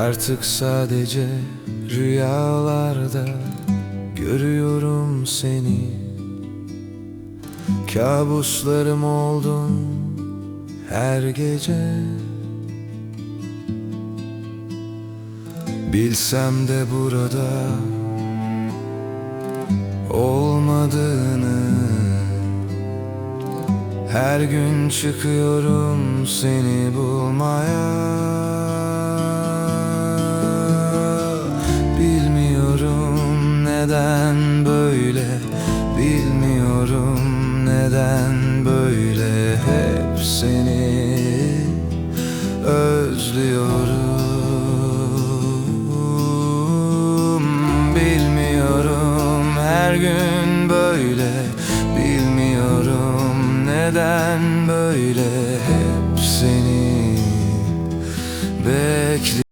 Artık sadece rüyalarda görüyorum seni. Kabuslarım oldun her gece. Bilsem de burada olmadığını. Her gün çıkıyorum seni bulmaya neden böyle? Bilmiyorum neden böyle Hep seni özlüyorum. Bilmiyorum her gün böyle. Bilmiyorum neden böyle Hep seni bekliyorum.